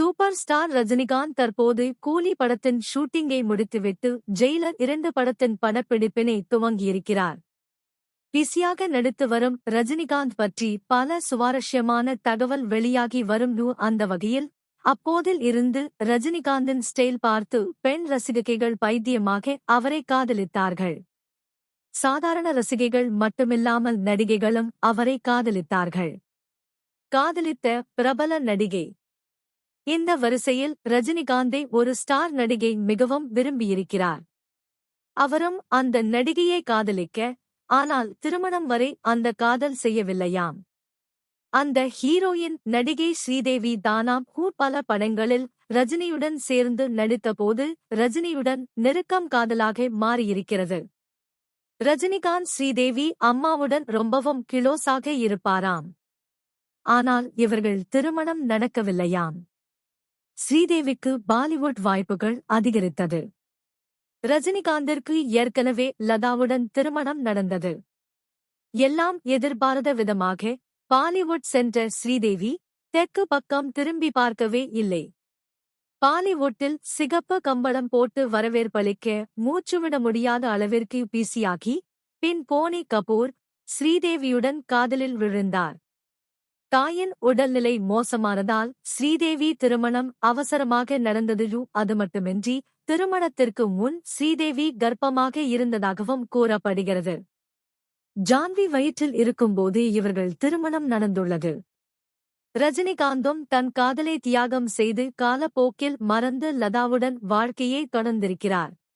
Super star Rajinikanth தற்போது கூலி படத்தின் ஷூட்டிங்கை முடித்துவிட்டு ஜெயிலர் இரண்டு படத்தின் படப்பிடிப்பினை துவங்கியிருக்கிறார். பிஸியாக நடித்து வரும் ரஜினிகாந்த் பற்றி பல சுவாரஸ்யமான தகவல் வெளியாகி வரும் நூ அந்த வகையில் அப்போதில் இருந்து ரஜினிகாந்தின் ஸ்டைல் பார்த்து பெண் ரசிகைகள் பைத்தியமாக அவரை காதலித்தார்கள். சாதாரண ரசிகைகள் மட்டுமில்லாமல் நடிகைகளும் அவரை காதலித்தார்கள். காதலித்த பிரபல நடிகை இந்த வரிசையில் ரஜினிகாந்தை ஒரு ஸ்டார் நடிகை மிகவும் விரும்பியிருக்கிறார். அவரும் அந்த நடிகையை காதலிக்க ஆனால் திருமணம் வரை அந்த காதல் செய்யவில்லையாம். அந்த ஹீரோயின் நடிகை ஸ்ரீதேவி தானாம் ஹூ பல படங்களில் ரஜினியுடன் சேர்ந்து நடித்தபோது ரஜினியுடன் நெருக்கம் காதலாக மாறியிருக்கிறது. ரஜினிகாந்த் ஸ்ரீதேவி அம்மாவுடன் ரொம்பவும் கிளோஸாக இருப்பாராம். ஆனால் இவர்கள் திருமணம் நடக்கவில்லையாம். ஸ்ரீதேவிக்கு பாலிவுட் வாய்ப்புகள் அதிகரித்தது. ரஜினிகாந்திற்கு ஏற்கனவே லதாவுடன் திருமணம் நடந்தது. எல்லாம் எதிர்பாராத விதமாக பாலிவுட் சென்ற ஸ்ரீதேவி தெற்கு பக்கம் திரும்பி பார்க்கவே இல்லை. பாலிவுட்டில் சிகப்பு கம்பளம் போட்டு வரவேற்பளிக்க மூச்சுவிட முடியாத அளவிற்கு பிசியாகி பின் போனி கபூர் ஸ்ரீதேவியுடன் காதலில் விழுந்தார். தாயின் உடல்நிலை மோசமானதால் ஸ்ரீதேவி திருமணம் அவசரமாக நடந்தது அது மட்டுமின்றி திருமணத்திற்கு முன் ஸ்ரீதேவி கர்ப்பமாக இருந்ததாகவும் கூறப்படுகிறது. ஜான்வி வயிற்றில் இருக்கும்போது இவர்கள் திருமணம் நடந்துள்ளது. ரஜினிகாந்தும் தன் காதலை தியாகம் செய்து காலப்போக்கில் மறந்து லதாவுடன் வாழ்க்கையை தொடர்ந்திருக்கிறார்.